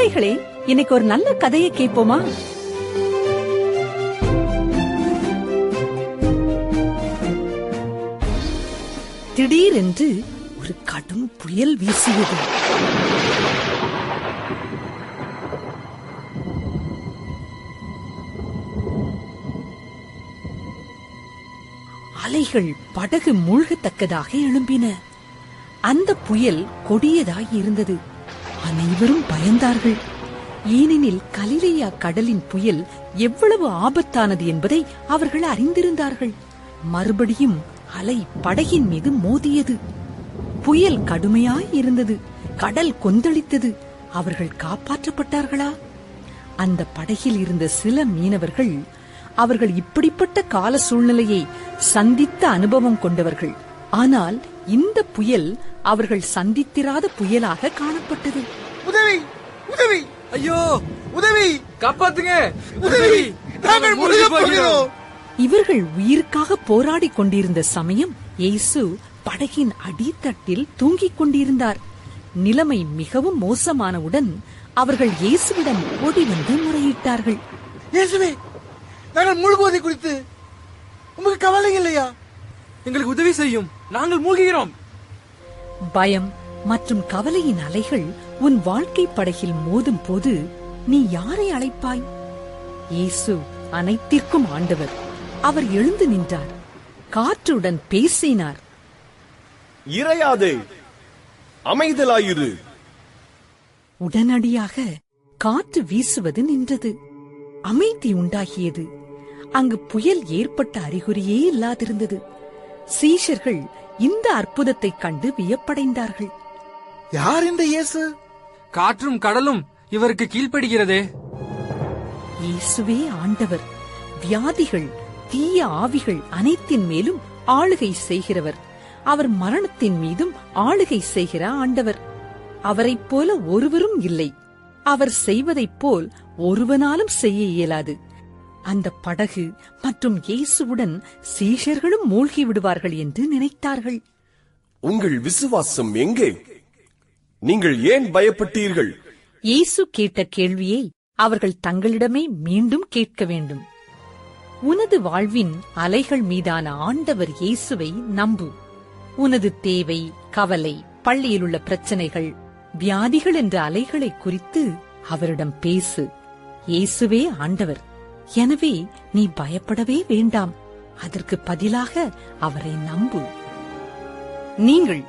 பிள்ளைகளே இன்னைக்கு ஒரு நல்ல கதையை கேட்போமா? திடீரென்று ஒரு கடும் புயல் வீசியது. அலைகள் படகு மூழ்கத்தக்கதாக எழும்பின. அந்த புயல் கொடியதாய் இருந்தது. அனைவரும் பயந்தார்கள். ஏனெனில் கலிலேயா கடலின் புயல் எவ்வளவு ஆபத்தானது என்பதை அவர்கள் அறிந்திருந்தார்கள். மறுபடியும் அலை படகின் மீது மோதியது. புயல் கடுமையாய் இருந்தது. கடல் கொந்தளித்தது. அவர்கள் காப்பாற்றப்பட்டார்களா? அந்த படகில் இருந்த சில மீனவர்கள் அவர்கள் இப்படிப்பட்ட கால சூழ்நிலையை சந்தித்த அனுபவம் கொண்டவர்கள். ஆனால் இந்த புயல் அவர்கள் சந்தித்திராத புயலாக காணப்பட்டது. உதவி! உதவி! ஐயோ! உதவி! காப்பாத்துங்க! உதவி! நாங்கள் முழுகப் போகிறோம். இவர்கள் உயிருக்காக போராடிக் கொண்டிருந்த சமயம் இயேசு படகின் அடித்தட்டில் தூங்கிக் கொண்டிருந்தார். நிலைமை மிகவும் மோசமானவுடன் அவர்கள் இயேசுவிடம் ஓடி வந்து முறையிட்டார்கள். இயேசுவே நாங்கள் முழுகுவதை குறித்து உங்களுக்கு கவலை இல்லையா? எங்களுக்கு உதவி செய்யும். நாங்கள் மூழ்கிறோம் பயம் மற்றும் கவலையின் அலைகள் உன் வாழ்க்கை படகில் மோதும் போது நீ யாரை அழைப்பாய்? இயேசு அனைத்திற்கும் ஆண்டவர். அவர் எழுந்து நின்றார். காற்றுடன் பேசினார். இறையாதே அமைதலாயிரு. உடனடியாக காற்று வீசுவது நின்றது. அமைதி உண்டாகியது. அங்கு புயல் ஏற்பட்ட அறிகுறியே இல்லாதிருந்தது. சீஷர்கள் இந்த அற்புதத்தைக் கண்டு வியப்படைந்தார்கள். யார் இந்த இயேசு? காற்றும் கடலும் இவருக்கு கீழ்ப்படுகிறதே. இயேசுவே ஆண்டவர் வியாதிகள் தீய ஆவிகள் அனைத்தின் மேலும் ஆளுகை செய்கிறவர். அவர் மரணத்தின் மீதும் ஆளுகை செய்கிற ஆண்டவர். அவரைப் போல ஒருவரும் இல்லை. அவர் செய்வதைப் போல் ஒருவனாலும் செய்ய இயலாது. அந்த படகு மற்றும் இயேசுவுடன் சீஷர்களும் மூழ்கி விடுவார்கள் என்று நினைத்தார்கள். உங்கள் விசுவாசம் எங்கே? நீங்கள் ஏன் பயப்பட்டீர்கள்? இயேசு கேட்ட கேள்வியை அவர்கள் தங்களிடமே மீண்டும் கேட்க வேண்டும். உனது வாழ்வின் அலைகள் மீதான ஆண்டவர் இயேசுவை நம்பு. உனது தேவை கவலை பள்ளியில் உள்ள பிரச்சனைகள் வியாதிகள் என்ற அலைகளை குறித்து அவரிடம் பேசு. இயேசுவே ஆண்டவர். எனவே நீ பயப்படவே வேண்டாம். அதற்கு பதிலாக அவரை நம்பு. நீங்கள்